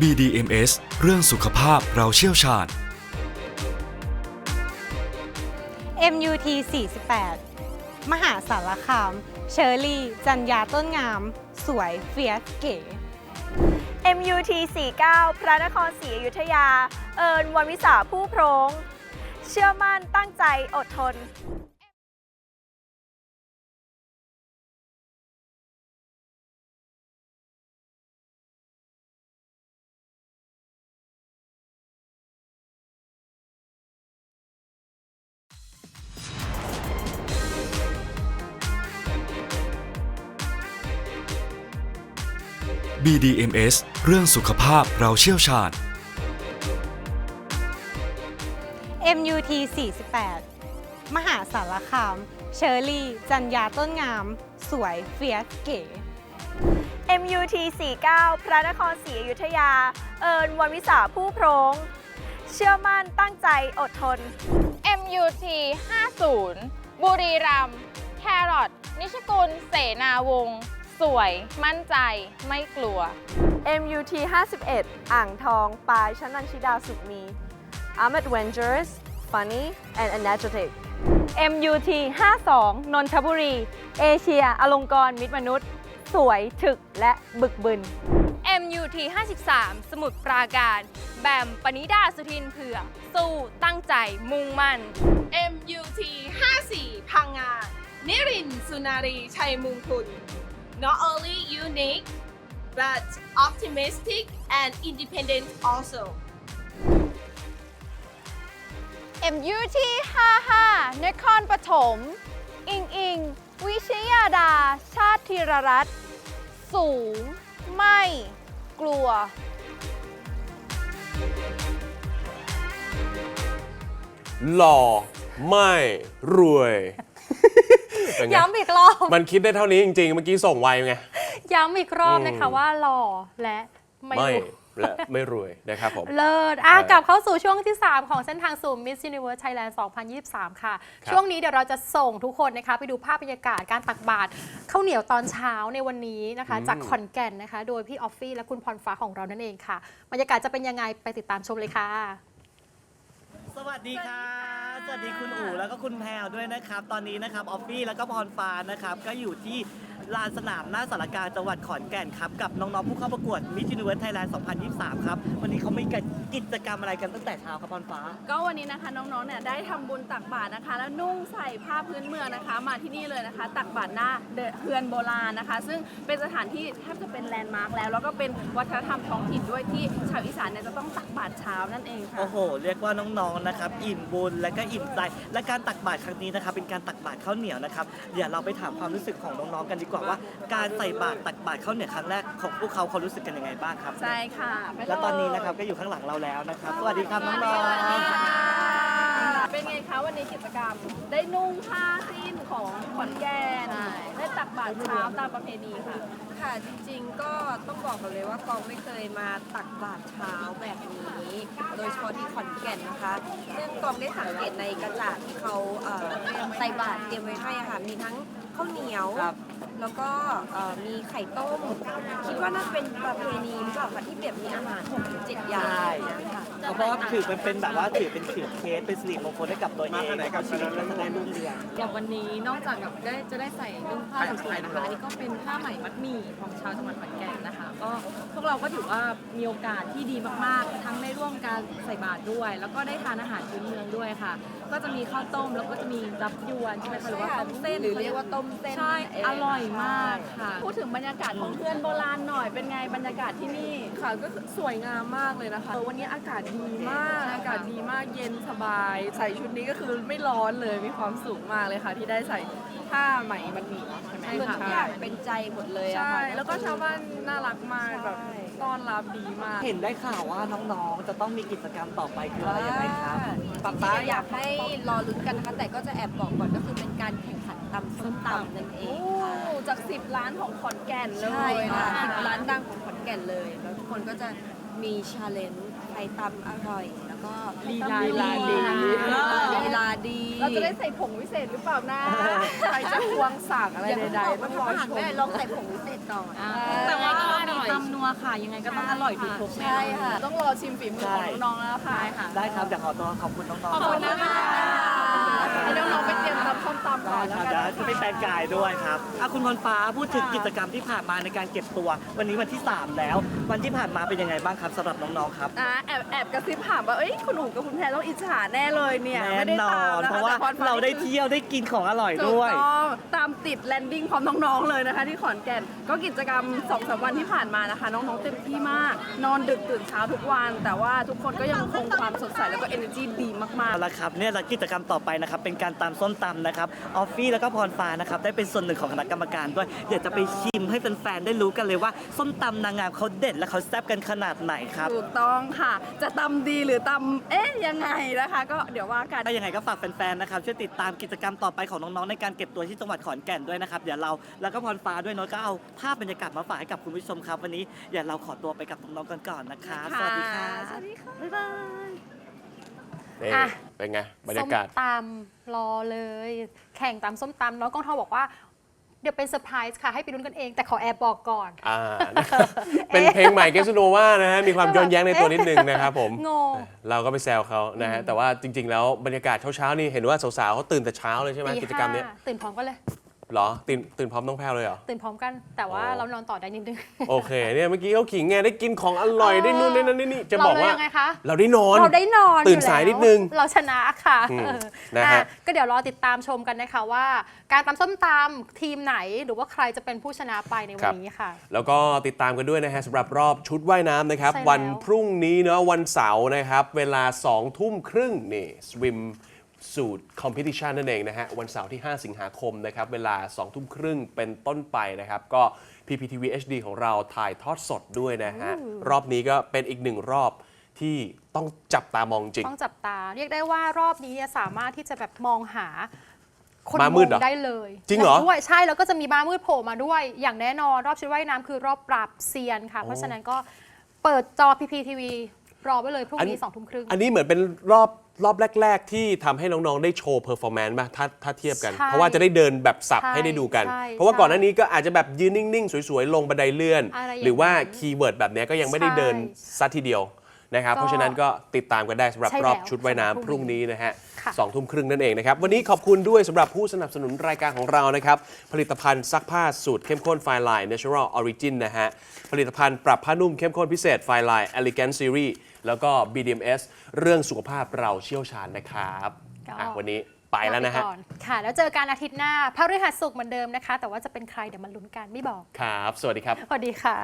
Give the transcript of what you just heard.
BDMS เรื่องสุขภาพเราเชี่ยวชาญ MUT 48 มหาสารคาม เชอรี่ จันยาต้นงาม สวยเฟียสเก๋ MUT 49 พระนครศรีอยุธยา เอิญวันวิสาผู้โพรง เชื่อมั่นตั้งใจอดทน BDMS เรื่องสุขภาพเราเชี่ยวชาญ MUT 48 มหาสารคาม เชอรี่ จันยาต้นงาม สวยเฟียสเก๋ MUT 49 พระนครศรีอยุธยา เอิญวันวิสาผู้โพรง เชื่อมั่นตั้งใจอดทน MUT 50 บุรีรัมย์แครอทนิชกุล เสนาวงศ์ สวย มั่นใจ ไม่กลัว MUT 51 อ่างทอง ปายชนันชิดาสุขมี I'm adventurous funny and energetic MUT 52 นนทบุรี เอเชีย อลงกรณ์มิตรมนุษย์ สวย ถึก และบึกบึน MUT 53 สมุทรปราการ แบม ปณิดาสุทินเผือก สู้ ตั้งใจ มุ่งมั่น MUT 54 พังงา นิรินทร์สุนารี ชัยมุงคุณ Not only unique but optimistic and independent also MUT 55นครปฐม อิงอิง วิชยาดา ชาติธีรรัตน์สูง ไม่ กลัว หล่อ ไม่ รวย เป็นไงย้ำอีกรอบ มันคิดได้เท่านี้จริงๆ เมื่อกี้ส่งไวไง ย้ำอีกรอบอืมนะคะว่าหล่อและไม่ไม่รู้ และไม่รวยนะครับผม เลิศอะใช่กลับเข้าสู่ช่วงที่ 3 ของเส้นทางสู่ Miss Universe Thailand 2023 ค่ะ ครับช่วงนี้เดี๋ยวเราจะส่งทุกคนนะคะ ไปดูภาพบรรยากาศการตักบาตรข้าวเหนียวตอนเช้าในวันนี้นะคะ อืม จากขอนแก่นนะคะ โดยพี่ออฟฟี่และคุณพรฟ้าของเรานั่นเองค่ะ บรรยากาศจะเป็นยังไงไปติดตามชมเลยค่ะ สวัสดีครับ สวัสดีคุณอู๋แล้วก็คุณแพรวด้วยนะครับ ตอนนี้นะครับออฟฟี่แล้วก็พรฟ้านะครับ ก็อยู่ที่ ลานสนามหน้าสารกลารจังหวัดขอนแก่นครับ กับน้องๆผู้เข้าประกวดมิ s ิ n น v e r s e Thailand 2023 ครับ วันนี้เขามีกิจกรรมอะไรกันตั้งแต่เช้าครับพรฟ้า ก็วันนี้นะคะน้องๆเนี่ยได้ทำบุญตักบาตรนะคะ แล้วนุ่งใส่ผ้าพื้นเมืองนะคะ มาที่นี่เลยนะคะ ตักบาตรหน้าเดอะเฮือนโบราณนะคะ ซึ่งเป็นสถานที่แทบจะเป็นแลนด์มาร์กแล้วแล้วก็เป็นวัฒนธรรมท้องถิ่นด้วยที่ชาวอีสานเนี่ยจะต้องตักบาตรเช้านั่นเองค่ะ โอ้โห เรียกว่าน้องๆ นะครับ อิ่มบุญและก็อิ่มใจ และการตักบาตรครั้งนี้นะครับ เป็นการตักบาตรข้าวเหนียวนะครับ เดี๋ยวเราไปถามความรู้สึกของน้องๆ กันดีกว่าว่าการใส่บาตรตักบาตรข้าวเหนียวครั้งแรกของพวกเขาเขารู้สึกกันยังไงบ้างครับ ใช่ค่ะไปเยและตอนนี้นะครับก็อยู่ข้างหลังเราแล้วนะครับ สวัสดีครับน้องสวัสดีๆ ค่ะเป็นไงคะวันนี้กิจกรรม ได้นุ่งผ้าสิ้นของขอนแก่นได้ตักบาตรเช้าตามประเพณีค่ะ ค่ะจริงๆก็ต้องบอกกันเลยว่ากองไม่เคยมาตักบาตรเช้าแบบนี้ โดยเฉพาะที่ขอนแก่นนะคะ ซึ่งกองได้สังเกตในกระจาดที่เขาเอ่อใส่บาตรเตรียมไว้ให้อะค่ะมีทั้ง ข้าวเหนียว ครับ แล้วก็เอ่อมีไข่ต้ม คิดว่าน่าจะเป็นประเพณีหรือเปล่าคะที่แบบมีอาหาร6ถึง7อย่างอย่างเงี้ยค่ะเพราะว่าถือเป็นเป็นแบบว่าถือเป็นถือเคสเป็นสิริมงคลให้กับตัวเองกับชีวิตและจะได้รุ่งเรือง อย่างวันนี้นอกจากแบบได้จะได้ใส่นุ่งผ้าสวยๆนะคะอันนี้ก็เป็นผ้าไหมมัดหมี่ของชาวจังหวัดขอนแก่นนะคะ ก็พวกเราก็ถือว่ามีโอกาสที่ดีมากๆ ทั้งได้ร่วมการใส่บาตรด้วย แล้วก็ได้ทานอาหารพื้นเมืองด้วยค่ะ ก็จะมีข้าวต้มแล้วก็จะมีรับยวนใช่ไหมคะหรือว่าต้มเส้นหรือเรียกว่าต้มเส้นใช่อร่อยมากค่ะ พูดถึงบรรยากาศของเพื่อนโบราณหน่อยเป็นไงบรรยากาศที่นี่ ค่ะก็สวยงามมากเลยนะคะวันนี้อากาศดีมาก อากาศดีมากเย็นสบาย ใส่ชุดนี้ก็คือไม่ร้อนเลยมีความสุขมากเลยค่ะ ที่ได้ใส่ผ้าไหมมันหมี่ใช่ไหมเหมือนทุกอย่างเป็นใจหมดเลยอะใช่ค่ะแล้วก็ชาวบ้านน่ารักมากแบบใช่ต้อนรับดีมาก เห็นได้ข่าวว่าน้องๆ จะต้องมีกิจกรรมต่อไปคืออะไรยังไงครับป๊าป๊า อยากให้รอลุ้นกันนะคะแต่ก็จะแอบบอกก่อนก็คือเป็นการแข่งขัน ตำส้มตำนั่นเองค่ะ โอ้จาก 10ล้านของขอนแก่นเลใช่ยค่ะนะสิบร้านดังของขอนแก่นเลย แล้วทุกคนก็จะมีชาเลนจ์ใครตำอร่อย แล้วก็ลีลาดีลีลาดีเราจะได้ใส่ผงวิเศษหรือเปล่านะใครจะควงสั่งอะไรอย่าเพิ่งใดบอกๆว่าต้องรอทำอาหารชไม่มได้ลองใส่ผงวิเศษก่อน แต่ว่าก็มีความนัวค่ะ ยังไงก็ต้องอร่อยทุกครกแน่นใช่อน ค่ะ ต้องรอชิมฝีมือของน้องๆแล้วค่ะ ได้ครับเดี๋ยวขอตัวขอบคุณน้องๆ ขอบคุณนะคะ ให้น้องๆไปเตรียมทำส้มตำก่ได้อนคแล้วรับกัเดี๋ยวนจะไปแปลงกายด้วยครับอะคุณพรฟ้าพูดถึงกิจกรรมที่ผ่านมาในการเก็บตัว วันนี้วันที่ 3 แล้ว วันที่ผ่านมาเป็นยังไงบ้างครับสำหรับน้องๆครับอะแอบแอบกระซิบถามว่าเอ้ยคุณอู๋กับคุณแพรต้องอิจฉาแน่เลยเนี่ยแน่ไม่ได้นอตามนนะคะเพราะว่าแต่พฟ้เราได้คือเที่ยวได้กินของอร่อยถูกด้วย ต้องตามติดแลนดิ้งพร้อมน้องๆเลยนะคะ ที่ขอนแก่นก็กิจกรรม2อสวันที่ผ่านมานะคะ น้องๆเต็มที่มาก นอนดึกตื่นเช้าทุกวัน แต่ว่าทุกคนก็ยังคงความสดใสแล้วก็ energy ดีมากเอาละครับเนี่ยกิจกรรมต่อไปนะครับเป็นการตำส้มตำนะครับออฟฟี่แล้วก็พรฟ้านะครับได้เป็นส่วนหนึ่งของคณะกรรมการด้วยเดี๋ยวจะไปชิมให้แฟนๆได้รู้กันเลยว่าส้มตำนางงามเขาเด็ดและเขาแซ่บกันขนาดไหนครับๆถูกต้องค่ะ จะตำดีหรือตำเอ๊ะยังไงนะคะ ก็เดี๋ยวว่ากันถ้ายังไงก็ฝากแฟนๆนะครับช่วยติดตามกิจกรรมต่อไปของน้องๆในการเก็บตัวที่จังหวัดขอนแก่นด้วยนะครับเดี๋ยวเราแล้วก็พรฟ้าด้วยเนาะก็เอาภาพบรรยากาศมาฝากให้กับคุณผู้ชมครับวันนี้เดี๋ยวเราขอตัวไปกับน้องๆกันก่อนนะครับสวัสดีครับสวัสดีค่ะบ๊ายบาย นี่อะ เป็นไง บรรยากาศส้มตำรอเลย แข่งตำส้มตำน้องกองทองบอกว่า เดี๋ยวเป็นเซอร์ไพรส์ค่ะให้ไปลุ้นกันเอง แต่ขอแอบบอกก่อน อ่าเป็นเพลงใหม่เกสโนวานะฮะ มีความย้อนแย้งในตัวนิดนึงนะครับผม งง เราก็ไปแซวเขานะฮะ แต่ว่าจริง ๆ แล้วบรรยากาศเช้าๆนี่เห็นว่าสาวๆเขาตื่นแต่เช้าเลยใช่ไหมตีกิจกรรมเนี้ย ห้าตื่นพร้อมกันเลย เหรอตื่นตื่นพร้อมน้องแพลวเลยเหรอ ตื่นพร้อมกันแต่ว่าอ๋อ เรานอนต่อได้นิดนึงโอเคเนี่ยเมื่อกี้เขาขิงไงได้กินของอร่อยได้นู่นได้นั่นได้นี่จะบอกเราเลยว่ายังไงคะ เราได้นอน เราได้นอนตื่นอยู่สายแล้วนิดนึงเราชนะค่ะอืมเออนะฮะ อะก็เดี๋ยวรอติดตามชมกันนะคะว่า การตำส้มตำทีมไหนหรือว่าใครจะเป็นผู้ชนะไปในวันนี้ค่ะ แล้วก็ติดตามกันด้วยนะฮะสำหรับรอบชุดว่ายน้ำนะครับ ใช่แล้ว วันพรุ่งนี้เนาะวันเสาร์นะครับ เวลา2ทุ่มครึ่งนี่ swim สูตรคอมเพติชันนั่นเองนะฮะ วันเสาร์ที่ 5 สิงหาคมนะครับ เวลา 2 ทุ่มครึ่งเป็นต้นไปนะครับ ก็ PPTV HD ของเราถ่ายทอดสดด้วยนะฮะ รอบนี้ก็เป็นอีกหนึ่งรอบที่ต้องจับตามองจริง ต้องจับตา เรียกได้ว่ารอบนี้เนี่ยสามารถที่จะแบบมองหาคนม้ามืดเหรอได้เลยจริงเหรอด้วยใช่แล้วก็จะมีม้ามืดโผล่มาด้วย อย่างแน่นอนรอบชุดว่ายน้ำคือรอบปราบเซียนค่ะ เพราะฉะนั้นก็เปิดจอ PPTV รอไว้เลยพรุ่งนี้สองทุ่มครึ่งอันนี้เหมือนเป็นรอบ รอบแรก ๆ ที่ทำให้น้องๆได้โชว์เพอร์ฟอร์แมนซ์ป่ะถ้าถ้าเทียบกัน ใช่เพราะว่าจะได้เดินแบบสับใช่ให้ได้ดูกัน ใช่เพราะว่าใช่ก่อนหน้านี้ก็อาจจะแบบยืนนิ่ง ๆ สวย ๆ ลงบันไดเลื่อน อะไรอย่างหรือว่านั้นคีย์เวิร์ดแบบเนี้ยก็ยังไม่ได้ใช่เดินซัดทีเดียวนะครับ ก็เพราะฉะนั้นก็ติดตามกันได้สำหรับใช่รอบแล้วชุดว่ายสำหรับน้ำพรุ่งนี้นะฮะค่ะ สองทุ่มครึ่งนั่นเองนะครับ วันนี้ขอบคุณด้วยสำหรับผู้สนับสนุนรายการของเรานะครับ ผลิตภัณฑ์ซักผ้าสูตรเข้มข้นไฟลาย Natural Origin นะฮะผลิตภัณฑ์ปรับผ้านุ่มเข้มข้นพิเศษไฟลาย Elegant Series แล้วก็ BDMS เรื่องสุขภาพเราเชี่ยวชาญนะครับก็อะวันนี้ไปแล้วนะฮะลาไปก่อค่ะ แล้วเจอกันอาทิตย์หน้าพฤหัสศุกร์เหมือนเดิมนะคะ แต่ว่าจะเป็นใครเดี๋ยวมาลุ้นกันไม่บอก ครับ สวัสดีครับ สวัสดีค่ะ